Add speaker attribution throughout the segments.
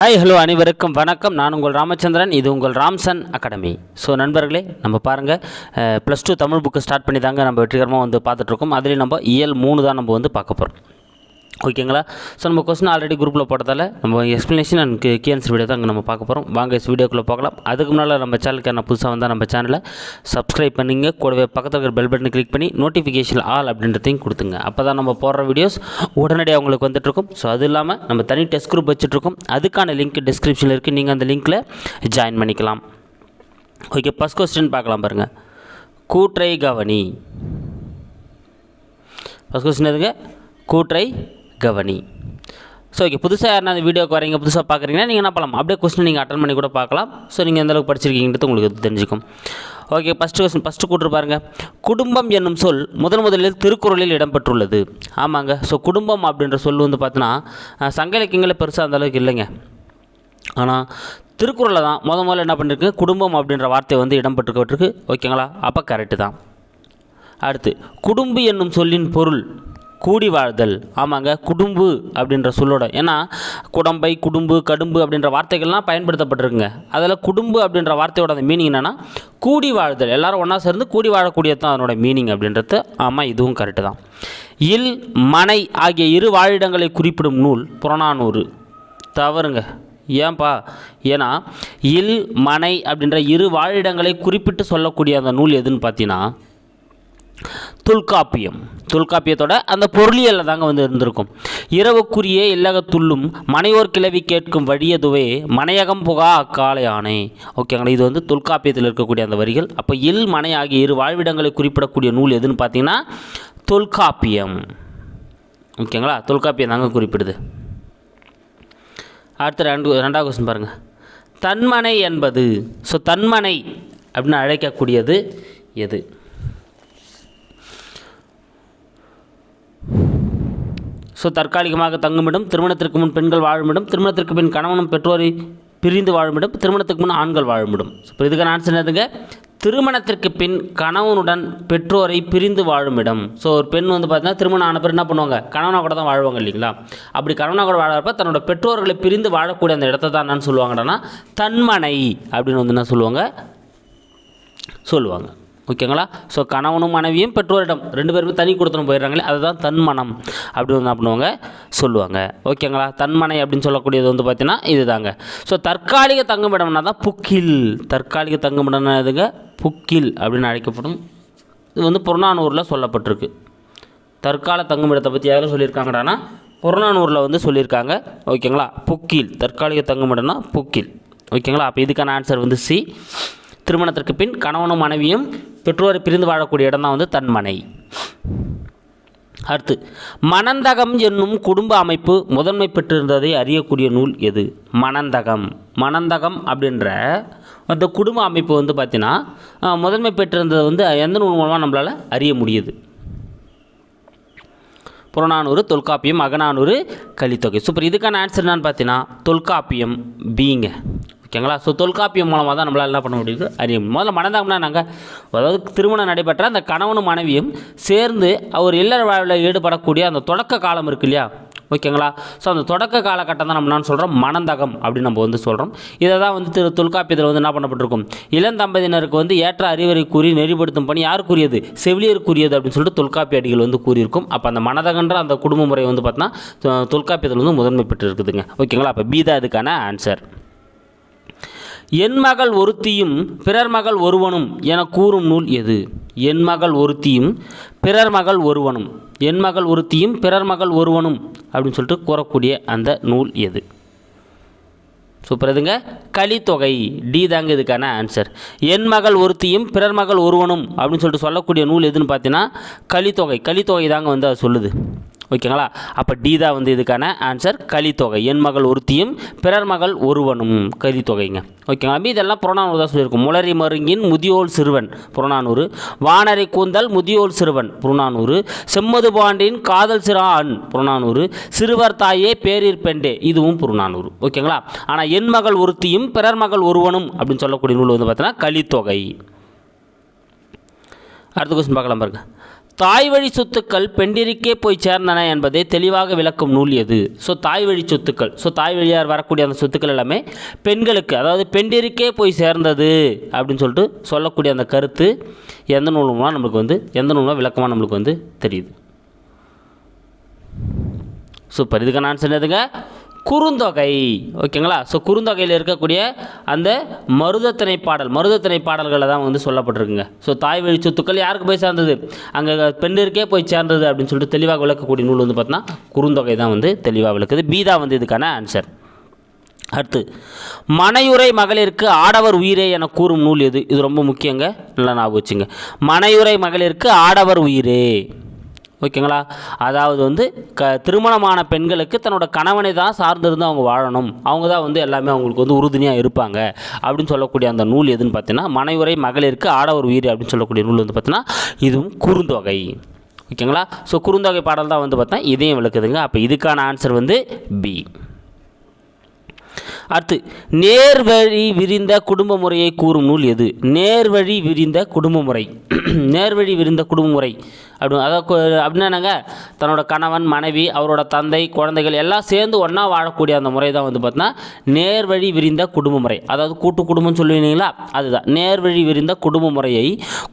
Speaker 1: Hi hello அனைவருக்கும் வணக்கம். நான் உங்கள் ராமச்சந்திரன் இது உங்கள் ராம்சன் அகாடமி. ஸோ நண்பர்களே நம்ம பாருங்கள் plus two Tamil book start பண்ணி தாங்க நம்ம வெற்றிகரமாக வந்து பார்த்துட்ருக்கோம் அதுலேயும் நம்ம இயல் மூணு தான் நம்ம வந்து பார்க்க போகிறோம் ஓகேங்களா ஸோ நம்ம கொஸ்டின் ஆல்ரெடி குரூப்பில் போட்டதால் நம்ம explanation and key answer video தான் அங்கே நம்ம பார்க்க போகிறோம் வாங்க வீடியோக்குள்ளே பார்க்கலாம் அதுக்கு முன்னால் நம்ம சேனலுக்கு என்ன புதுசாக வந்தால் நம்ம சேனலை சப்ஸ்கிரைப் பண்ணிங்க. கூடவே பக்கத்தில் இருக்கிற பெல் பட்டனை கிளிக் பண்ணி நோட்டிஃபிகேஷன் ஆல் அப்படின்றதையும் கொடுத்துங்க. அப்போ தான் நம்ம போடுற வீடியோஸ் உடனடியாக உங்களுக்கு வந்துட்டுருக்கும் ஸோ அது இல்லாமல் நம்ம தனி டெஸ்ட் குரூப் வச்சுட்ருக்கோம் அதுக்கான லிங்க் டிஸ்கிரிப்ஷனில் இருக்குது நீங்கள் அந்த லிங்க்கில் ஜாயின் பண்ணிக்கலாம். ஓகே ஃபஸ்ட் கொஸ்டின் பார்க்கலாம் பாருங்கள் கூற்றை கவனி. ஃபஸ்ட் கொஸ்டின் எதுங்க? கூற்றை கவனி. ஸோ ஓகே புதுசாக யாருன்னா அந்த வீடியோக்கு வரீங்க புதுசாக பார்க்குறீங்கன்னா நீங்கள் என்ன பண்ணலாம்? அப்படியே கொஸ்டின் நீங்கள் அட்டன் பண்ணி கூட பார்க்கலாம். ஸோ நீங்கள் எந்த அளவுக்கு படிச்சிருக்கீங்கிறது உங்களுக்கு தெரிஞ்சுக்கும். ஓகே ஃபஸ்ட்டு கொஸ்டின் ஃபஸ்ட்டு கூட்டு பாருங்கள் குடும்பம் என்னும் சொல் முதன் முதலில் திருக்குறளில் இடம்பெற்றுள்ளது. ஆமாங்க. ஸோ குடும்பம் அப்படின்ற சொல் வந்து பார்த்தீங்கன்னா சங்க இலக்கியங்களில் பெருசாக அந்த அளவுக்கு இல்லைங்க. ஆனால் திருக்குறளில் தான் முத முதல்ல என்ன பண்ணிருக்கு? குடும்பம் அப்படின்ற வார்த்தை வந்து இடம்பெற்றுக்கிட்டிருக்கு ஓகேங்களா அப்போ கரெக்டு தான். அடுத்து குடும்பு என்னும் சொல்லின் பொருள் கூடி வாழ்தல். ஆமாங்க குடும்பு அப்படின்ற சொல்லோட. ஏன்னா குடம்பை குடும்பு கடும்பு அப்படின்ற வார்த்தைகள்லாம் பயன்படுத்தப்பட்டிருக்குங்க. அதில் குடும்பு அப்படின்ற வார்த்தையோட அந்த மீனிங் என்னென்னா கூடி வாழ்தல். எல்லாரும் ஒன்றா சேர்ந்து கூடி வாழக்கூடியது தான் அதனோட மீனிங் அப்படின்றது. ஆமாம் இதுவும் கரெக்டு தான். இல் மனை ஆகிய இரு வாழிடங்களை குறிப்பிடும் நூல் புறநானூறு. தவறுங்க. ஏன்பா? ஏன்னா இல் மனை அப்படின்ற இரு வாழிடங்களை குறிப்பிட்டு சொல்லக்கூடிய அந்த நூல் எதுன்னு பார்த்தீங்கன்னா தொல்காப்பியம். தொல்காப்பியத்தோட அந்த பொருளியலில் தாங்க வந்து இருந்திருக்கும். இரவுக்குரிய இல்லகத்துள்ளும் மனையோர் கிளவி கேட்கும் வழியதுவே மனையகம் புகா அக்காலை ஆணை ஓகேங்களா இது வந்து தொல்காப்பியத்தில் இருக்கக்கூடிய அந்த வரிகள். அப்போ இல் மனை ஆகிய இரு வாழ்விடங்களை குறிப்பிடக்கூடிய நூல் எதுன்னு பார்த்தீங்கன்னா தொல்காப்பியம். ஓகேங்களா? தொல்காப்பியம் தாங்க குறிப்பிடுது. அடுத்த ரெண்டு ரெண்டாவது கொஸ்டின் பாருங்கள் தன்மனை என்பது ஸோ தன்மனை அப்படின்னு அழைக்கக்கூடியது எது? ஸோ தற்காலிகமாக தங்குமிடம் திருமணத்திற்கு முன் பெண்கள் வாழுமிடம் திருமணத்திற்கு பின் கணவனும் பெற்றோரை பிரிந்து வாழுமிடம் திருமணத்துக்கு முன் ஆண்கள் வாழுமிடம். ஸோ இப்போ இதுக்கான ஆன்சர் என்னதுங்க? திருமணத்திற்கு பின் கணவனுடன் பெற்றோரை பிரிந்து வாழும் இடம் ஸோ ஒரு பெண் வந்து பார்த்தீங்கன்னா திருமணம் ஆன பிறகு என்ன பண்ணுவாங்க? கணவனாக கூட தான் வாழ்வாங்க இல்லைங்களா? அப்படி கணவனாக கூட வாழறப்ப தன்னோட பெற்றோர்களை பிரிந்து வாழக்கூடிய அந்த இடத்த தான் என்னன்னு சொல்லுவாங்கன்னா தன்மனை அப்படின்னு வந்து என்ன சொல்லுவாங்க? சொல்லுவாங்க. ஓகேங்களா? ஸோ கணவனும் மனைவியும் பெற்றோரிடம் ரெண்டு பேருமே தனி கொடுத்துன்னு போயிடுறாங்களே அதுதான் தன்மனம் அப்படி வந்து என்ன பண்ணுவாங்க? சொல்லுவாங்க. ஓகேங்களா? தன்மனை அப்படின்னு சொல்லக்கூடியது வந்து பார்த்தீங்கன்னா இதுதாங்க. ஸோ தற்காலிக தங்குமிடம்னா தான் புக்கில். தற்காலிக தங்குமிடம்னா எதுங்க புக்கில் அப்படின்னு அழைக்கப்படும். இது வந்து புறநானூரில் சொல்லப்பட்டிருக்கு. தற்கால தங்குமிடத்தை பற்றி யாரும் சொல்லியிருக்காங்கடானா புறநானூரில் வந்து சொல்லியிருக்காங்க. ஓகேங்களா? புக்கில். தற்காலிக தங்குமிடம்னா புக்கில். ஓகேங்களா? அப்போ இதுக்கான ஆன்சர் வந்து சி. திருமணத்திற்கு பின் கணவனும் மனைவியும் பெற்றோரை பிரிந்து வாழக்கூடிய இடம் தான் வந்து தன்மனை. அடுத்து மணந்தகம் என்னும் குடும்ப அமைப்பு முதன்மை பெற்றிருந்ததை அறியக்கூடிய நூல் எது? மணந்தகம். மணந்தகம் அப்படின்ற அந்த குடும்ப அமைப்பு வந்து பார்த்தீங்கன்னா முதன்மை பெற்றிருந்தது வந்து எந்த நூல் மூலமாக நம்மளால் அறிய முடியுது? புறநானூறு தொல்காப்பியம் அகநானூறு கலித்தொகை. சூப்பர். இதுக்கான ஆன்சர் என்னன்னு பார்த்தீங்கன்னா தொல்காப்பியம் பீங்க ஓகேங்களா? ஸோ தொல்காப்பியம் மூலமாக தான் நம்மளால் என்ன பண்ண முடியுது? அறிய முடியும். முதல்ல மணந்தாங்கன்னா நாங்கள் அதாவது திருமணம் நடைபெற்ற அந்த கணவனும் மனைவியும் சேர்ந்து அவர் இல்லற வாழ்வில் ஈடுபடக்கூடிய அந்த தொடக்க காலம் இருக்கு இல்லையா? ஓகேங்களா? ஸோ அந்த தொடக்க காலகட்டம் தான் நம்ம என்ன சொல்கிறோம் மனந்தகம் அப்படின்னு நம்ம வந்து சொல்கிறோம் இதை தான் வந்து திரு தொல்காப்பியத்தில் வந்து என்ன பண்ணப்பட்டிருக்கும்? இளந்தம்பதியினருக்கு வந்து ஏற்ற அறிவுரை கூறி நெறிப்படுத்தும் பணி யாருக்குரியது செவிலியருக்குரியது அப்படின்னு சொல்லிட்டு தொல்காப்பிய அடிகள் வந்து கூறியிருக்கும். அப்போ அந்த மனதகன்ற அந்த குடும்ப முறை வந்து பார்த்தோன்னா தொல்காப்பியத்தில் வந்து முதன்மை பெற்று இருக்குதுங்க ஓகேங்களா? அப்போ பி தான் இதுக்கான ஆன்சர் என் மகள் ஒருத்தியும் பிறர் மகள் ஒருவனும் என கூறும் நூல் எது? என் மகள் ஒருத்தியும் பிறர் மகள் ஒருவனும். என் மகள் ஒருத்தியும் பிறர் மகள் ஒருவனும் அப்படின்னு சொல்லிட்டு கூறக்கூடிய அந்த நூல் எது? சூப்பர் எதுங்க? கலித்தொகை. டி தாங்க இதுக்கான ஆன்சர் என் மகள் ஒருத்தியும் பிறர் மகள் ஒருவனும் அப்படின்னு சொல்லிட்டு சொல்லக்கூடிய நூல் எதுன்னு பார்த்தீங்கன்னா கலித்தொகை. கலித்தொகை தாங்க வந்து அது சொல்லுது. ஓகேங்களா? அப்போ டி தான் வந்து இதுக்கான ஆன்சர் கலித்தொகை. என் மகள் ஒருத்தியும் பிறர் மகள் ஒருவனும் கலித்தொகைங்க. ஓகேங்களா? மீதி இதெல்லாம் புறநானூறு தான் சொல்லியிருக்கும். முளரி மருங்கின் முதியோல் சிறுவன் புறநானூறு. வானரை கூந்தல் முதியோல் சிறுவன் புறநானூறு. செம்மது பாண்டின் காதல் சிறா அண் புறநானூறு. சிறுவர் தாயே பேரீர் பெண்டே இதுவும் புறநானூறு. ஓகேங்களா? ஆனால் என் மகள் ஒருத்தியும் பிறர் மகள் ஒருவனும் அப்படின்னு சொல்லக்கூடிய நூல் வந்து பார்த்தீங்கன்னா கலித்தொகை. அடுத்த கொஸ்டின் பார்க்கலாம் பாருங்கள் தாய் வழி சொத்துக்கள் பெண்டிருக்கே போய் சேர்ந்தன என்பதை தெளிவாக விளக்கும் நூல் எது? ஸோ தாய் வழி சொத்துக்கள். ஸோ தாய் வழியார் வரக்கூடிய அந்த சொத்துக்கள் எல்லாமே பெண்களுக்கு அதாவது பெண்டிருக்கே போய் சேர்ந்தது அப்படின்னு சொல்லிட்டு சொல்லக்கூடிய அந்த கருத்து எந்த நூல் நம்மளுக்கு வந்து எந்த நூலாக விளக்கமாக நம்மளுக்கு வந்து தெரியுது. சூப்பர் இதுக்கான ஆன்சர் எதுங்க குறுந்தொகை. ஓகேங்களா? ஸோ குறுந்தொகையில் இருக்கக்கூடிய அந்த மருதத்திணை பாடல் மருதத்திணை பாடல்களை தான் வந்து சொல்லப்பட்டிருக்குங்க. ஸோ தாய் வழி சொத்துக்கள் யாருக்கு போய் சேர்ந்தது? அங்கே பெண்ணிற்கே போய் சேர்ந்தது அப்படின்னு சொல்லிட்டு தெளிவாக விளக்கக்கூடிய நூல் வந்து பார்த்தீங்கன்னா குறுந்தொகை தான் வந்து தெளிவாக விளக்குது. பி தான் வந்து இதுக்கான ஆன்சர் அடுத்து மனையுறை மகளிருக்கு ஆடவர் உயிரே என கூறும் நூல் எது? இது ரொம்ப முக்கியங்க. நல்லா ஞாபகம் வச்சுங்க. மனையுறை மகளிருக்கு ஆடவர் உயிரே. ஓகேங்களா? அதாவது வந்து க திருமணமான பெண்களுக்கு தன்னோட கணவனை தான் சார்ந்திருந்து அவங்க வாழணும். அவங்க தான் வந்து எல்லாமே அவங்களுக்கு வந்து உறுதுணையாக இருப்பாங்க. அப்படின்னு சொல்லக்கூடிய அந்த நூல் எதுன்னு பார்த்தீங்கன்னா மனைவுரை மகளிருக்கு ஆடவர் உயிர் அப்படின்னு சொல்லக்கூடிய நூல் வந்து பார்த்தீங்கன்னா இதுவும் குறுந்தொகை. ஓகேங்களா? ஸோ குறுந்தொகை பாடல் தான் வந்து பார்த்தா இதையும் விளக்குதுங்க. அப்போ இதுக்கான ஆன்சர் வந்து பி அடுத்து நேர்வழி விரிந்த குடும்ப முறையை கூறும் நூல் எது? நேர்வழி விரிந்த குடும்ப முறை நேர்வழி விரிந்த குடும்ப முறை அப்படி அதாவது அப்படின்னாங்க என்னங்க? தன்னோட கணவன் மனைவி அவரோட தந்தை குழந்தைகள் எல்லாம் சேர்ந்து ஒன்றா வாழக்கூடிய அந்த முறை தான் வந்து பார்த்தீங்கன்னா நேர்வழி விரிந்த குடும்ப முறை அதாவது கூட்டு குடும்பம்னு சொல்லுவீங்களா? அதுதான். நேர்வழி விரிந்த குடும்ப முறையை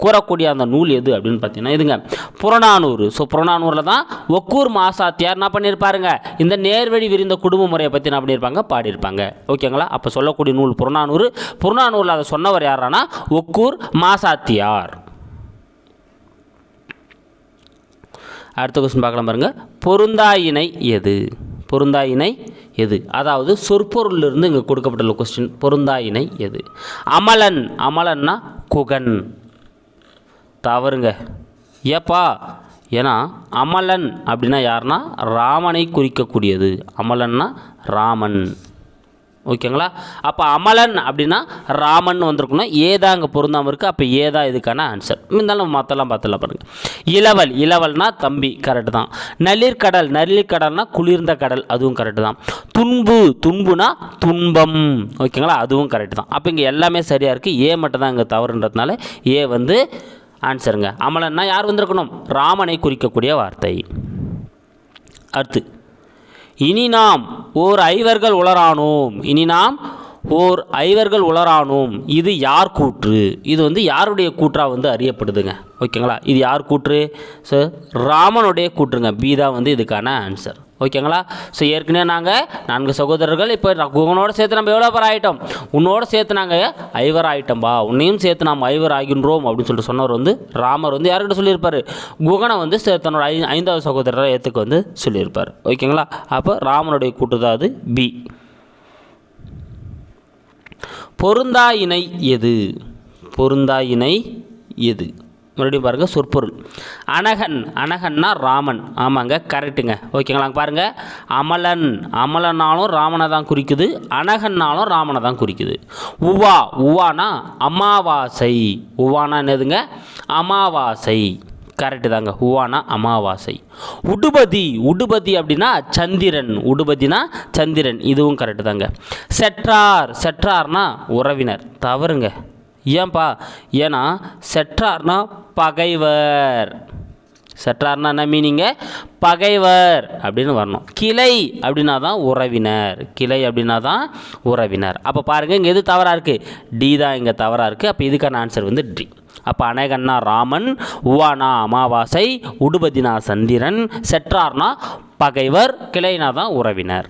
Speaker 1: கூறக்கூடிய அந்த நூல் எது? அப்படின்னு பார்த்தீங்கன்னா இதுங்க புறநானூறு. ஸோ புறநானூரில் தான் ஒக்கூர் மாசாத்தியார் என்ன பண்ணியிருப்பாருங்க? இந்த நேர்வழி விரிந்த குடும்ப முறையை பற்றி என்ன பண்ணியிருப்பாங்க? பாடியிருப்பாங்க. ஓகேங்களா? அப்போ சொல்லக்கூடிய நூல் புறநானூறு. புறநானூரில் அதை சொன்னவர் யாரானா? ஒக்கூர் மாசாத்தியார். அடுத்த கொஸ்டின் பார்க்கலாம் பாருங்கள் பொருந்தாயினை எது? பொருந்தாயினை எது? அதாவது சொற்பொருளிலிருந்து இங்கே கொடுக்கப்பட்டுள்ள கொஸ்டின் பொருந்தாயினை எது? அமலன். அமலன்னா குகன். தவறுங்க. ஏப்பா? ஏன்னா அமலன் அப்படின்னா யாருன்னா? ராமனை குறிக்கக்கூடியது. அமலன்னா ராமன். ஓகேங்களா? அப்போ அமலன் அப்படின்னா ராமன் வந்திருக்கணும். ஏதா அங்கே பொருந்தாமல் இருக்குது அப்போ ஏதா இதுக்கான ஆன்சர் இருந்தாலும் நம்ம மற்றெல்லாம் பார்த்துலாம் பாருங்கள் இளவல். இளவல்னா தம்பி. கரெக்டு தான். நளிர்கடல் நளிர்கடல்னா குளிர்ந்த கடல். அதுவும் கரெக்டு தான். துன்பு. துன்புனா துன்பம். ஓகேங்களா? அதுவும் கரெக்டு தான். அப்போ இங்கே எல்லாமே சரியாக இருக்குது ஏ மட்டும் தான் இங்கே தவறுன்றதுனால ஏ வந்து ஆன்சருங்க அமலன்னா யார் வந்திருக்கணும்? ராமனை குறிக்கக்கூடிய வார்த்தை. அடுத்து. இனி நாம் ஓர் ஐவர்கள் உளரானோம். இனி நாம் ஓர் ஐவர்கள் உளரானோம். இது யார் கூற்று? இது வந்து யாருடைய கூற்றாக வந்து அறியப்படுதுங்க. ஓகேங்களா? இது யார் கூற்று? ஸோ ராமனுடைய கூற்றுங்க. பி தான் வந்து இதுக்கான ஆன்சர் ஓகேங்களா ஸோ ஏற்கனவே நாங்கள் நான்கு சகோதரர்கள் இப்போ உன்னோட சேர்த்து நம்ம எவ்வளோ பேர் ஆகிட்டோம் உன்னோட சேர்த்து நாங்கள் ஐவர் ஆகிட்டோம்பா உன்னையும் சேர்த்து நாம் ஐவர் ஆகின்றோம் அப்படின்னு சொல்லிட்டு சொன்னவர் வந்து ராமர் வந்து யார்கிட்ட சொல்லியிருப்பார்? குகனை வந்து தன்னோட ஐ ஐந்தாவது சகோதரரை ஏற்றுக்கு வந்து சொல்லியிருப்பார். ஓகேங்களா அப்போ ராமனுடைய கூட்டு தான் அது பி பொருந்தா இணை எது? பொருந்தா இணை எது? மறுபடியும் பாருங்கள் சொற்பொருள். அனகன் அனகன்னா ராமன். ஆமாங்க கரெக்டுங்க ஓகேங்களா பாருங்கள் அமலன் அமலனாலும் ராமனை தான் குறிக்குது அனகன்னாலும் ராமனை தான் குறிக்குது. உவா உவானா அமாவாசை. உவானா என்னதுங்க? அமாவாசை. கரெக்டு தாங்க உவானா அமாவாசை. உடுபதி உடுபதி அப்படின்னா சந்திரன். உடுபதினா சந்திரன் இதுவும் கரெக்டு தாங்க. செற்றார் செற்றார்னா உறவினர். தவறுங்க. ஏன்பா? ஏன்னா செற்றார்னா பகைவர். செற்றார்னா என்ன மீனிங்க பகைவர் அப்படின்னு வரணும். கிளை அப்படின்னா தான் உறவினர். கிளை அப்படின்னா தான் உறவினர். அப்போ பாருங்கள் இங்கே எது தவறாக இருக்குது டி தான் இங்கே தவறாக இருக்குது அப்போ இதுக்கான ஆன்சர் வந்து டி. அப்போ அநேகன்னா ராமன் உவானா அமாவாசை உடுபதினா சந்திரன் செற்றார்னா பகைவர் கிளைனா தான் உறவினர்.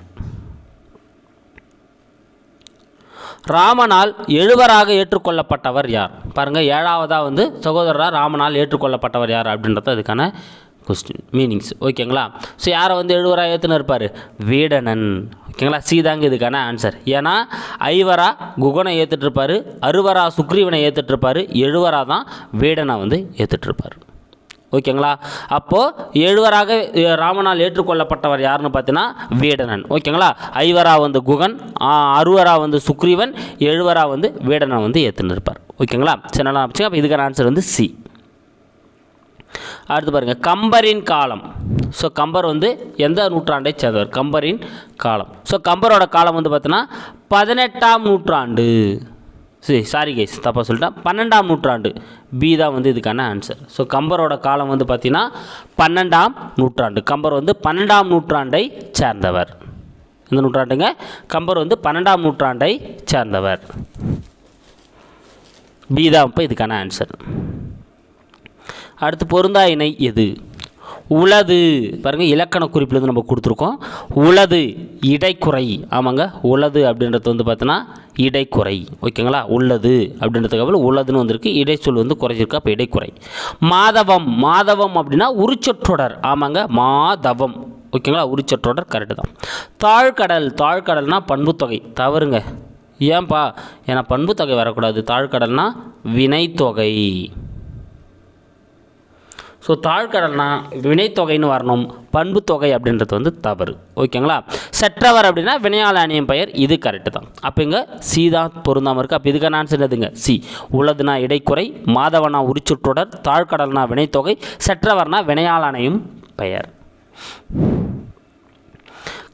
Speaker 1: ராமனால் எழுவராக ஏற்றுக்கொள்ளப்பட்டவர் யார்? பாருங்கள் ஏழாவதாக வந்து சகோதரராக ராமனால் ஏற்றுக்கொள்ளப்பட்டவர் யார் அப்படின்றது அதுக்கான கொஸ்டின் மீனிங்ஸ் ஓகேங்களா ஸோ யாரை வந்து எழுவராக ஏற்றுன்னு இருப்பார் வீடனன். ஓகேங்களா சீதாங்க இதுக்கான ஆன்சர் ஏன்னா ஐவரா குகனை ஏற்றுட்ருப்பார் அறுவரா சுக்ரீவனை ஏற்றுட்டு எழுவரா தான் வீடனை வந்து ஏற்றுட்ருப்பார் ஓகேங்களா? அப்போது எழுவராக ராமனால் ஏற்றுக்கொள்ளப்பட்டவர் யாருன்னு பார்த்தீங்கன்னா வீடனன். ஓகேங்களா? ஐவரா வந்து குகன் அறுவரா வந்து சுக்ரீவன் எழுவரா வந்து வீடனன் வந்து ஏற்றுன்னு இருப்பார் ஓகேங்களா? சரி அப்போ இதுக்கான ஆன்சர் வந்து சி. அடுத்து பாருங்கள் கம்பரின் காலம். ஸோ கம்பர் வந்து எந்த நூற்றாண்டை சேர்ந்தவர்? கம்பரின் காலம். ஸோ கம்பரோட காலம் வந்து பார்த்தீங்கன்னா பதினெட்டாம் நூற்றாண்டு. சரி சாரி கைஸ் தப்பாக சொல்லிட்டேன். பன்னெண்டாம் நூற்றாண்டு. பி தான் வந்து இதுக்கான ஆன்சர் ஸோ கம்பரோட காலம் வந்து பார்த்திங்கன்னா பன்னெண்டாம் நூற்றாண்டு. கம்பர் வந்து பன்னெண்டாம் நூற்றாண்டை சேர்ந்தவர். இந்த நூற்றாண்டுங்க? கம்பர் வந்து பன்னெண்டாம் நூற்றாண்டை சேர்ந்தவர். பி தான் இப்போ இதுக்கான ஆன்சர் அடுத்து பொருந்தா இணை எது? உளது பாருங்கள் இலக்கண குறிப்பில் நம்ம கொடுத்துருக்கோம். உளது இடைக்குறை. ஆமாங்க உளது அப்படின்றது வந்து பார்த்தோன்னா இடைக்குறை. ஓகேங்களா? உள்ளது அப்படின்றதுக்காக உள்ளதுன்னு வந்திருக்கு. இடைச்சொல் வந்து குறைஞ்சிருக்கு. அப்போ இடைக்குறை. மாதவம். மாதவம் அப்படின்னா உரிச்சொற்றொடர். ஆமாங்க மாதவம். ஓகேங்களா? உரிச்சொற்றொடர் கரெக்டு தான். தாழ்கடல். தாழ்கடல்னா பண்புத்தொகை. தவறுங்க. ஏன்பா? ஏன்னா பண்புத்தொகை வரக்கூடாது. தாழ்கடல்னால் வினைத்தொகை. ஸோ தாழ்கடல்னா வினைத்தொகைன்னு வரணும். பண்புத்தொகை அப்படின்றது வந்து தவறு. ஓகேங்களா? செற்றவர் அப்படின்னா வினையாளனியம் பெயர் இது கரெக்டு தான். அப்போ இங்கே சி தான் பொருந்தாமல் இருக்குது அப்போ இதுக்கான ஆன்சர் எதுங்க சி. உளதுனா இடைக்குறை மாதவனா உரிச்சுற்றொடர் தாழ்கடல்னா வினைத்தொகை செற்றவர்னா வினையாளனையும் பெயர்.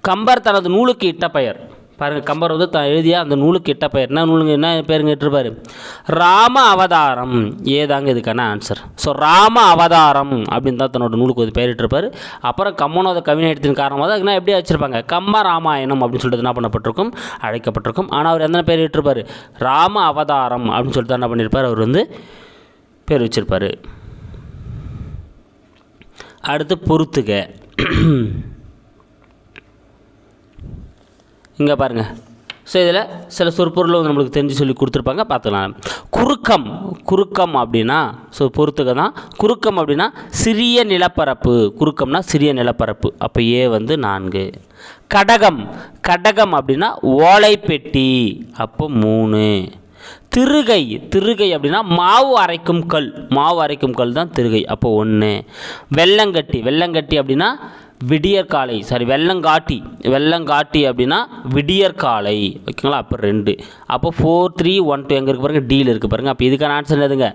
Speaker 1: கம்பர் தனது நூலுக்கு இட்ட பெயர். பாருங்கள் கம்பர் வந்து த எழுதிய? அந்த நூலுக்கு இட்ட பெயர். என்ன நூலுங்க? என்ன பேருங்க இட்டிருப்பாரு ராம அவதாரம். ஏதாங்க இதுக்கான ஆன்சர் ஸோ ராம அவதாரம் அப்படின்னு தான் தன்னோட நூலுக்கு ஒரு பெயரிட்டிருப்பார் அப்புறம் கம்மனோத கவிஞத்தின் காரணமாக தான் என்ன எப்படி வச்சுருப்பாங்க? கம்ம ராமாயணம் அப்படின்னு சொல்லிட்டு என்ன பண்ணப்பட்டிருக்கும்? அழைக்கப்பட்டிருக்கும். ஆனால் அவர் எந்த பேர் இட்டிருப்பார்? ராம அவதாரம் அப்படின்னு சொல்லிட்டு என்ன பண்ணியிருப்பார் அவர் வந்து பேர் வச்சுருப்பார். அடுத்து பொறுத்துக. இங்கே பாருங்கள் ஸோ இதில் சில சொற்பொருள் வந்து நம்மளுக்கு தெரிஞ்சு சொல்லி கொடுத்துருப்பாங்க. பார்த்துக்கலாம். குறுக்கம். குறுக்கம் அப்படின்னா ஸோ பொறுத்துக்க தான். குறுக்கம் அப்படின்னா சிறிய நிலப்பரப்பு. குறுக்கம்னா சிறிய நிலப்பரப்பு. அப்போ ஏ வந்து நான்கு. கடகம். கடகம் அப்படின்னா ஓலைப்பெட்டி. அப்போ மூணு. திருகை. திருகை அப்படின்னா மாவு அரைக்கும் கல். மாவு அரைக்கும் கல் தான் திருகை. அப்போ ஒன்று வெள்ளங்கட்டி. வெள்ளங்கட்டி அப்படின்னா விடியற்காலை சாரி வெள்ளங்காட்டி. வெள்ளங்காட்டி அப்படின்னா விடியற்காலை ஓகேங்களா? அப்போ ரெண்டு. அப்போ ஃபோர் த்ரீ ஒன் டூ எங்கே இருக்கு பாருங்கள் டியில் இருக்குது பாருங்கள் அப்போ இதுக்கான ஆன்சர் எதுங்க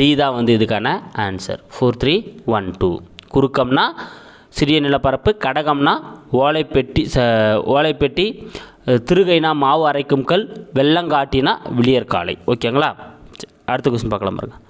Speaker 1: டி தான் வந்து இதுக்கான answer four three one two குறுக்கம்னா சிறிய நிலப்பரப்பு கடகம்னா ஓலைப்பெட்டி ச ஓலைப்பெட்டி திருகைனா மாவு அரைக்கும் கல் வெள்ளங்காட்டினா விளியற்காலை ஓகேங்களா? சரி, அடுத்த கொஸ்டின் பார்க்கலாம் பாருங்கள்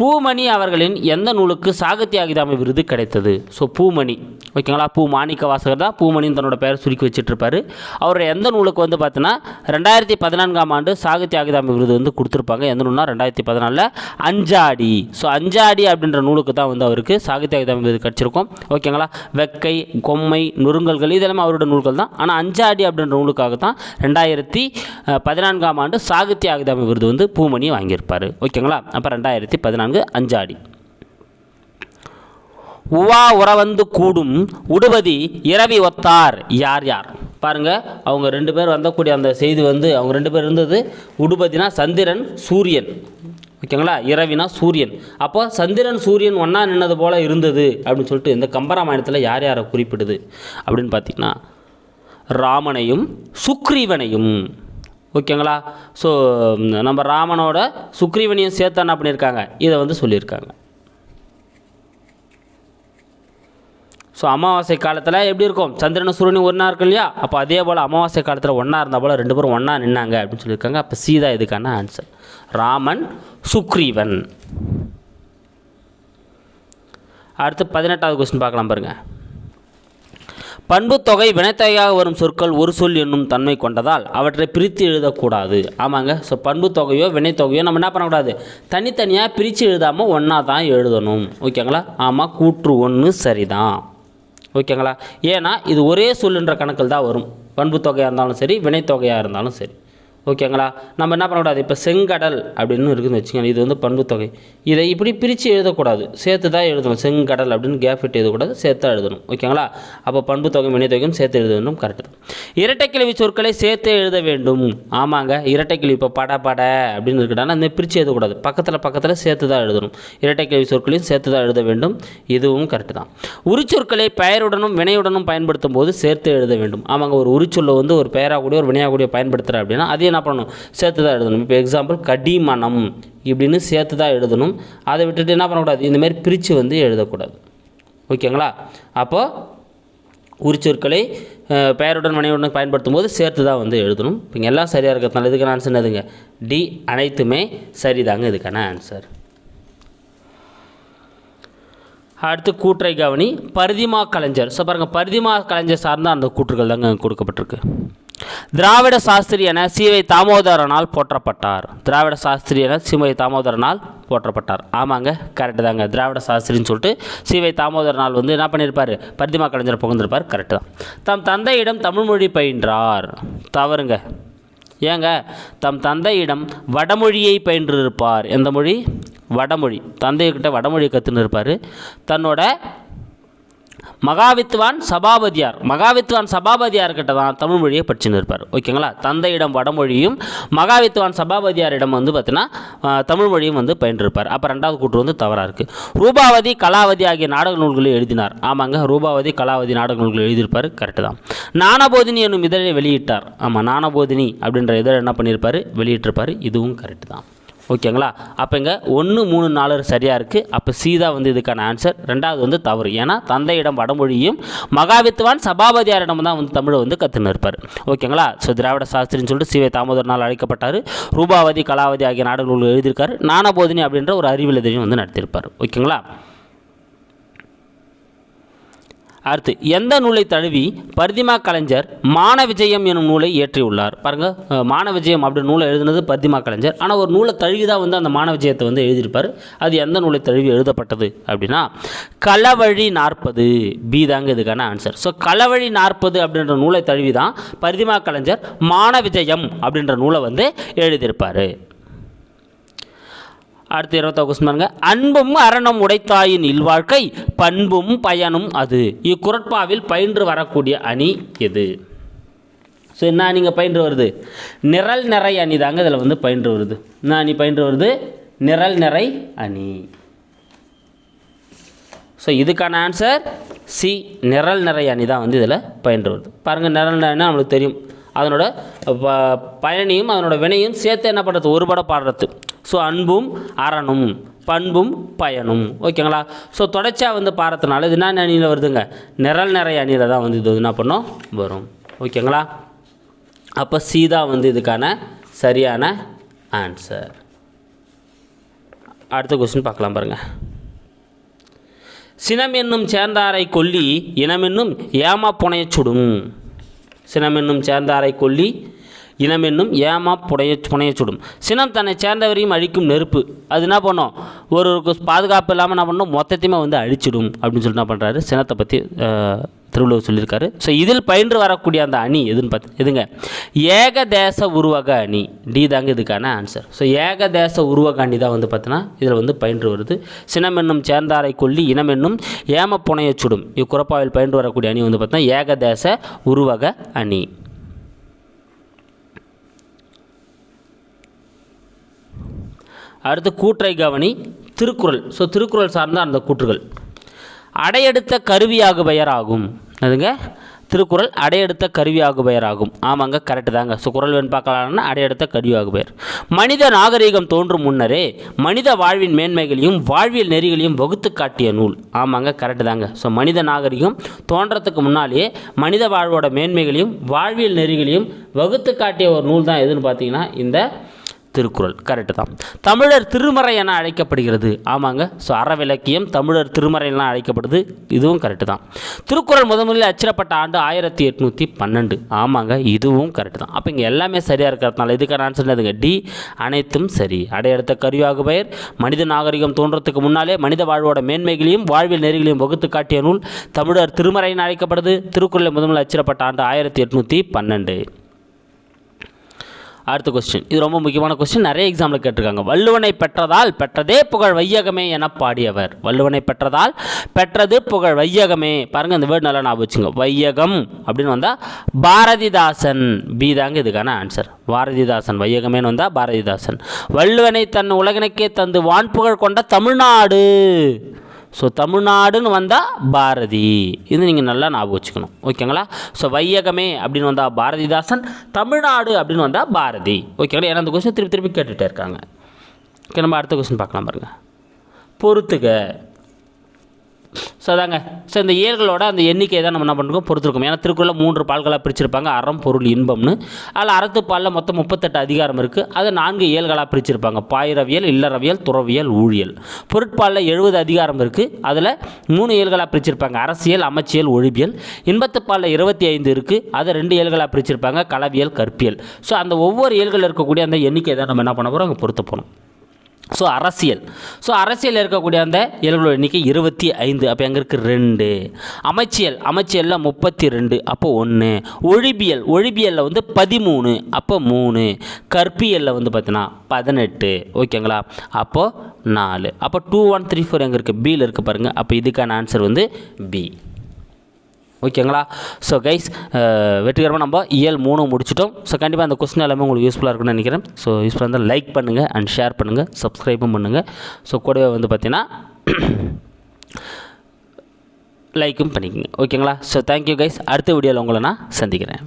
Speaker 1: பூமணி அவர்களின் எந்த நூலுக்கு சாகித்ய அகாதமி விருது கிடைத்தது? ஸோ பூமணி. ஓகேங்களா பூ மாணிக்க வாசகர் தான் பூமணின்னு தன்னோட பெயரை சுருக்கி வச்சுட்ருப்பாரு அவர் எந்த நூலுக்கு வந்து பார்த்தீங்கன்னா ரெண்டாயிரத்தி பதினான்காம் ஆண்டு சாகித்ய அகாதமி விருது வந்து கொடுத்துருப்பாங்க. எந்த நூல்னா? ரெண்டாயிரத்தி பதினாலில் அஞ்சாடி. ஸோ அஞ்சாடி அப்படின்ற நூலுக்கு தான் வந்து அவருக்கு சாகித்ய அகாதமி விருது கிடச்சிருக்கும். ஓகேங்களா வெக்கை கொம்மை நுறுங்கல்கள் இதெல்லாமே அவரோட நூல்கள் தான். ஆனால் அஞ்சாடி அப்படின்ற நூலுக்காக தான் ரெண்டாயிரத்தி பதினான்காம் ஆண்டு சாகித்ய அகாதமி விருது வந்து பூமணி வாங்கியிருப்பார். ஓகேங்களா அப்போ ரெண்டாயிரத்தி பதினான்கு அஞ்சாடி. உவா உறவந்து கூடும் உடுபதி இரவி ஒத்தார் யார் யார்? பாருங்க அவங்க ரெண்டு பேர் வந்தக்கூடிய அந்த செய்தி வந்து அவங்க ரெண்டு பேர் இருந்தது உடுபதினா சந்திரன் சூரியன். ஓகேங்களா? இரவினா சூரியன். அப்போ சந்திரன் சூரியன் ஒன்றா நின்னது போல இருந்தது அப்படின்னு சொல்லிட்டு இந்த கம்பராமாயணத்தில் யார் யாரை குறிப்பிடுது? அப்படின்னு பார்த்தீங்கன்னா ராமனையும் சுக்ரீவனையும். ஓகேங்களா? ஸோ நம்ம ராமனோட சுக்ரீவனையும் சேர்த்து என்ன பண்ணியிருக்காங்க இதை வந்து சொல்லியிருக்காங்க. ஸோ அமாவாசை காலத்தில் எப்படி இருக்கும்? சந்திரனும் சூரியனும் ஒன்றா இருக்கும் இல்லையா? அப்போ அதே போல் அமாவாசை காலத்தில் ஒன்றா இருந்தால் போல் ரெண்டு பேரும் ஒன்றா நின்னாங்க அப்படின்னு சொல்லியிருக்காங்க. அப்போ சீதா இதுக்கான ஆன்சர் ராமன் சுக்ரீவன். அடுத்து பதினெட்டாவது கொஸ்டின் பார்க்கலாம் பாருங்கள் பண்புத்தொகை வினைத்தொகையாக வரும் சொற்கள் ஒரு சொல் என்னும் தன்மை கொண்டதால் அவற்றை பிரித்து எழுதக்கூடாது. ஆமாங்க. ஸோ பண்புத்தொகையோ வினைத்தொகையோ நம்ம என்ன பண்ணக்கூடாது? தனித்தனியாக பிரித்து எழுதாமல் ஒன்றா தான் எழுதணும். ஓகேங்களா? ஆமாம் கூற்று ஒன்று சரிதான். ஓகேங்களா? ஏன்னா இது ஒரே சொல்லுன்ற கணக்கில் தான் வரும். பண்புத்தொகையாக இருந்தாலும் சரி வினைத்தொகையாக இருந்தாலும் சரி. ஓகேங்களா? நம்ம என்ன பண்ணக்கூடாது? இப்போ செங்கடல் அப்படின்னு இருக்குதுன்னு வச்சுக்கோங்க. இது வந்து பண்புத்தொகை இதை இப்படி பிரித்து எழுதக்கூடாது. சேர்த்து தான் எழுதணும். செங்கடல் அப்படின்னு கேப் விட்டு எழுதக்கூடாது. சேர்த்து தான் எழுதணும். ஓகேங்களா? அப்போ பண்புத்தொகை வினைத்தொகையும் சேர்த்து எழுத வேண்டும் கரெக்டு இரட்டைக்கிழவி சொற்களை சேர்த்து எழுத வேண்டும். ஆமாங்க. இரட்டைக்கிழவி இப்போ பட பட அப்படின்னு இருக்கிறாங்க அந்த பிரித்து எழுதக்கூடாது. பக்கத்தில் பக்கத்தில் சேர்த்து தான் எழுதணும். இரட்டைக்கிழவி சொற்களையும் சேர்த்து தான் எழுத வேண்டும். இதுவும் கரெக்டு தான். உரிச்சொற்களை பெயருடனும் வினையுடனும் பயன்படுத்தும் போது சேர்த்து எழுத வேண்டும். ஆமாங்க. ஒரு உரிச்சொல்லை வந்து ஒரு பெயராக கூடிய ஒரு வினையாக கூடிய பயன்படுத்துகிற அப்படின்னா அதே என்ன என்ன பண்ணணும்? சேர்த்து தான் எழுதணும். இப்போ எக்ஸாம்பிள் கடிமணம் இப்படின்னு சேர்த்து தான் எழுதணும். அதை விட்டுட்டு என்ன பண்ணக்கூடாது? இந்தமாரி பிரித்து வந்து எழுதக்கூடாது. ஓகேங்களா? அப்போது உரிச்சொற்களை பெயருடன் மனைவியுடன் பயன்படுத்தும் போது சேர்த்து தான் வந்து எழுதணும். இப்போ எல்லாம் சரியாக இருக்கிறதுனால இதுக்கான ஆன்சர் என்னதுங்க? டி அனைத்துமே சரிதாங்க இதுக்கான ஆன்சர் அடுத்து கூற்றை கவனி. பரிதிமா கலைஞர். ஸோ பாருங்கள் பரிதிமா கலைஞர் சார்ந்த அந்த கூற்றுகள் தாங்க கொடுக்கப்பட்டிருக்கு. திராவிட சாஸ்திரி என சிவை தாமோதரனால் போற்றப்பட்டார். திராவிட சாஸ்திரி என சிவை தாமோதரனால் போற்றப்பட்டார். ஆமாங்க கரெக்டு தாங்க. திராவிட சாஸ்திரின்னு சொல்லிட்டு சிவை தாமோதரனால் வந்து என்ன பண்ணியிருப்பார் பரிதிமா கலைஞர் புகழ்ந்திருப்பார் கரெக்டு தான். தம் தந்தையிடம் தமிழ்மொழி பயின்றார். தவறுங்க. ஏங்க தம் தந்தையிடம் வடமொழியை பயின்றிருப்பார். எந்த மொழி? வடமொழி. தந்தைகிட்ட வடமொழி கற்றுன்னு இருப்பார். தன்னோட மகாவித்வான் சபாபதியார். மகாவித்வான் சபாபதியார்கிட்ட தான் தமிழ் மொழியை படிச்சுன்னு இருப்பார். ஓகேங்களா? தந்தையிடம் வடமொழியும் மகாவித்வான் சபாபதியாரிடம் வந்து பார்த்தீங்கன்னா தமிழ் மொழியும் வந்து பயின்றிருப்பார். அப்போ ரெண்டாவது கூற்று வந்து தவறாக இருக்குது ரூபாவதி கலாவதி ஆகிய நாடக நூல்களை எழுதினார். ஆமாங்க ரூபாவதி கலாவதி நாடக நூல்களை எழுதியிருப்பார். கரெக்டு தான். நானபோதினி என்னும் இதழை வெளியிட்டார். ஆமாம் நாணபோதினி அப்படின்ற இதழ் என்ன பண்ணியிருப்பார்? வெளியிட்டிருப்பார். இதுவும் கரெக்டு தான். ஓகேங்களா? அப்போ இங்கே ஒன்று மூணு நாலு சரியாக இருக்குது அப்போ சீதா வந்து இதுக்கான ஆன்சர் ரெண்டாவது வந்து தவறு. ஏன்னா தந்தையிடம் வடமொழியும் மகாவித்வான் சபாபதியாரிடம் தான் வந்து தமிழை வந்து கற்றுன்னு இருப்பார். ஓகேங்களா? ஸோ திராவிட சாஸ்திரின்னு சொல்லிட்டு சிவை தாமோதரனால் அழைக்கப்பட்டார். ரூபாவதி கலாவதி ஆகிய நாடுகள் எழுதியிருக்காரு. ஞானபோதினி அப்படின்ற ஒரு அறிவியல் வந்து நடத்தியிருப்பார். ஓகேங்களா? அடுத்து எந்த நூலை தழுவி பரிதிமா கலைஞர் மான விஜயம் எனும் நூலை இயற்றியுள்ளார்? பாருங்க அஹ், மான விஜயம் அப்படி நூலை எழுதினது பரிதிமா கலைஞர். ஆனால் ஒரு நூலை தழுவி தான் வந்து அந்த மான விஜயத்தை வந்து எழுதியிருப்பார். அது எந்த நூலை தழுவி எழுதப்பட்டது அப்படின்னா களவழி நாற்பது பி தாங்க இதுக்கான ஆன்சர் ஸோ களவழி நாற்பது அப்படின்ற நூலை தழுவி தான் பரிதிமா கலைஞர் மான விஜயம் அப்படின்ற நூலை வந்து எழுதியிருப்பார். அடுத்து இருபத்தா கொஸ்டின் பாருங்க. அன்பும் அரணம் உடைத்தாயின் இல்வாழ்க்கை பண்பும் பயனும் அது. இக்குரட்பாவில் பயின்று வரக்கூடிய அணி எது? ஸோ என்ன நீங்கள் பயின்று வருது? நிரல் நிறை அணி தாங்க இதில் வந்து பயின்று வருது. என்ன அணி பயின்று வருது? நிரல் நிறை அணி. ஸோ இதுக்கான ஆன்சர் சி நிரல் நிறை அணி தான் வந்து இதில் பயின்று வருது. பாருங்கள் நிரல் நிறைனா நம்மளுக்கு தெரியும். அதனோட ப- பயனையும் அதனோட வினையும் சேர்த்து என்ன பண்ணுறது ஒருபட பாடுறது. ஸோ அன்பும் அறனும் பண்பும் பயனும். ஓகேங்களா? ஸோ தொடர்ச்சியாக வந்து பாரத்தினால இது என்ன அணியில் வருதுங்க? நிரல் நிறை அணியில் தான் வந்து இது என்ன பண்ணோம்? வரும். ஓகேங்களா? அப்போ சீதா வந்து இதுக்கான சரியான ஆன்சர் அடுத்த கொஸ்டின் பார்க்கலாம் பாருங்கள் சினம் என்னும் சேர்ந்தாரை கொல்லி இனம் என்னும் ஏமா புனையச்சுடும் சுடும். சினமென்னும் சேர்ந்தாரை கொல்லி இனமென்னும் ஏமா புடைய புனையச் சுடும். சினம் தன்னை சேர்ந்தவரையும் அழிக்கும் நெருப்பு. அது என்ன பண்ணும்? ஒருவருக்கு பாதுகாப்பு இல்லாமல் என்ன பண்ணும்? மொத்தத்தையுமே வந்து அழிச்சிடும் அப்படின்னு சொல்லிட்டு என்ன பண்ணுறாரு சினத்தை பற்றி திருவள்ளுவர் சொல்லியிருக்காரு. ஸோ இதில் பயின்று வரக்கூடிய அந்த அணி எதுன்னு பார்த்து எதுங்க? ஏகதேச உருவக அணி. டி தாங்க இதுக்கான ஆன்சர் ஸோ ஏகதேச உருவக அணி தான் வந்து பார்த்தீங்கன்னா இதில் வந்து பயின்று வருது. சினம் என்னும் சேர்ந்தாரை கொல்லி இனம் என்னும் ஏம சுடும். இக்குறப்பாவில் பயின்று வரக்கூடிய அணி வந்து பார்த்தீங்கன்னா ஏகதேச உருவக அணி. அடுத்து கூற்றை கவனி திருக்குறள். ஸோ திருக்குறள் சார்ந்த அந்த கூற்றுகள். அடையெடுத்த கருவியாக பெயராகும் அதுங்க திருக்குறள் அடையெடுத்த கருவியாக பெயராகும் ஆமாங்க கரெக்டு தாங்க. ஸோ குறள் வேணும் பார்க்கலாம்னா அடையெடுத்த கருவியாக பெயர் மனித நாகரீகம் தோன்றும் முன்னரே மனித வாழ்வின் மேன்மைகளையும் வாழ்வியல் நெறிகளையும் வகுத்து காட்டிய நூல். ஆமாங்க கரெக்டு தாங்க. ஸோ மனித நாகரிகம் தோன்றத்துக்கு முன்னாலேயே மனித வாழ்வோட மேன்மைகளையும் வாழ்வியல் நெறிகளையும் வகுத்து காட்டிய ஒரு நூல் தான் எதுன்னு பார்த்தீங்கன்னா இந்த திருக்குறள். கரெக்டு தான். தமிழர் திருமறை என அழைக்கப்படுகிறது. ஆமாங்க. ஸோ அறவிலக்கியம் தமிழர் திருமறை என அழைக்கப்படுது. இதுவும் கரெக்டு தான். திருக்குறள் முதன்முறையில் அச்சிடப்பட்ட ஆண்டு ஆயிரத்தி எட்நூற்றி பன்னெண்டு. ஆமாங்க. இதுவும் கரெக்டு தான். அப்போ இங்கே எல்லாமே சரியாக இருக்கிறதுனால இதுக்கான ஆன்சர் என்னதுங்க டி அனைத்தும் சரி. அடையெடுத்த கருவியாக பெயர் மனித நாகரிகம் தோன்றத்துக்கு முன்னாலே மனித வாழ்வோட மேன்மைகளையும் வாழ்வில் நெறிகளையும் வகுத்து காட்டிய நூல் தமிழர் திருமறைன்னு அழைக்கப்படுது. திருக்குறளை முதன்முறையில் அச்சிடப்பட்ட ஆண்டு ஆயிரத்தி எட்நூற்றி பன்னெண்டு. அடுத்த கொஸ்டின் இது ரொம்ப முக்கியமான கொஸ்டின் நிறைய எக்ஸாமில் கேட்டிருக்காங்க. வள்ளுவனை பெற்றதால் பெற்றதே புகழ் வையகமே என பாடியவர். வள்ளுவனை பெற்றதால் பெற்றது புகழ் வையகமே. பாருங்க இந்த வேர்டு நல்லா ஞாபகம் வச்சுங்க. வையகம் அப்படின்னு வந்தால் பாரதிதாசன். பி தாங்க இதுக்கான ஆன்சர் பாரதிதாசன். வையகமேன்னு வந்தால் பாரதிதாசன். வள்ளுவனை தன் உலகினுக்கே தந்து வான்புகழ் கொண்ட தமிழ்நாடு. ஸோ தமிழ்நாடுன்னு வந்தால் பாரதி. இது நீங்கள் நல்லா ஞாபகம் வச்சுக்கணும். ஓகேங்களா? ஸோ வையகமே அப்படின்னு வந்தால் பாரதிதாசன் தமிழ்நாடு அப்படின்னு வந்தால் பாரதி. ஓகேங்களா? ஏன்னா அந்த கொஸ்டின் திருப்பி திருப்பி கேட்டுகிட்டே இருக்காங்க. ஓகே நம்ம அடுத்த கொஸ்டின் பார்க்கலாம் பாருங்கள் பொறுத்துக்க ஸோ அதாங்க. ஸோ இந்த ஏழ்களோட அந்த எண்ணிக்கையை தான் நம்ம என்ன பண்ணுறோம் பொறுத்திருக்கோம். ஏன்னா திருக்குறளில் மூன்று பால்களாக பிரிச்சிருப்பாங்க. அறம் பொருள் இன்பம்னு. அதில் அறத்துப்பாலில் மொத்தம் முப்பத்தெட்டு அதிகாரம் இருக்குது அதை நான்கு ஏழ்களாக பிரிச்சிருப்பாங்க. பாயிரவியல் இல்லறவியல் துறவியல் ஊழியல். பொருட்பாலில் எழுபது அதிகாரம் இருக்குது அதில் மூணு ஏழ்களாக பிரிச்சிருப்பாங்க. அரசியல் அமைச்சியல் ஒழிபியல் இன்பத்துப்பாலில் இருபத்தி ஐந்து இருக்குது அதை ரெண்டு இயல்களாக பிரிச்சிருப்பாங்க. களவியல் கற்பியல். ஸோ அந்த ஒவ்வொரு ஏழ்களில் இருக்கக்கூடிய அந்த எண்ணிக்கையை தான் நம்ம என்ன பண்ண போகிறோம் அங்கே பொருத்த போகிறோம் ஸோ அரசியல். ஸோ அரசியல் இருக்கக்கூடிய அந்த ஏழுகளோட எண்ணிக்கை இருபத்தி ஐந்து அப்போ எங்கே இருக்குது ரெண்டு. அமைச்சியல் அமைச்சியலில் முப்பத்தி ரெண்டு அப்போ ஒன்று ஒழிபியல் ஒழிபியலில் வந்து பதிமூணு அப்போ மூணு. கற்பியலில் வந்து பார்த்தீங்கன்னா பதினெட்டு ஓகேங்களா? அப்போது நாலு. அப்போ டூ ஒன் த்ரீ ஃபோர் எங்கே இருக்குது பியில் இருக்குது பாருங்கள் அப்போ இதுக்கான ஆன்சர் வந்து பி ஓகேங்களா? ஸோ கைஸ் வெற்றிகரமாக நம்ம இயல் மூணு முடிச்சிட்டோம். ஸோ கண்டிப்பாக அந்த கொஸ்டின் எல்லாமே உங்களுக்கு யூஸ்ஃபுல்லாக இருக்கும்னு நினைக்கிறேன். ஸோ யூஸ்ஃபுல்லாக இருந்தால் லைக் பண்ணுங்கள் அண்ட் ஷேர் பண்ணுங்கள் சப்ஸ்கிரைபும் பண்ணுங்கள் ஸோ கூடவே வந்து பார்த்தீங்கன்னா லைக்கும் பண்ணிக்கோங்க. ஓகேங்களா? ஸோ தேங்க்யூ கைஸ் அடுத்த வீடியோவில் உங்களை நான் சந்திக்கிறேன்.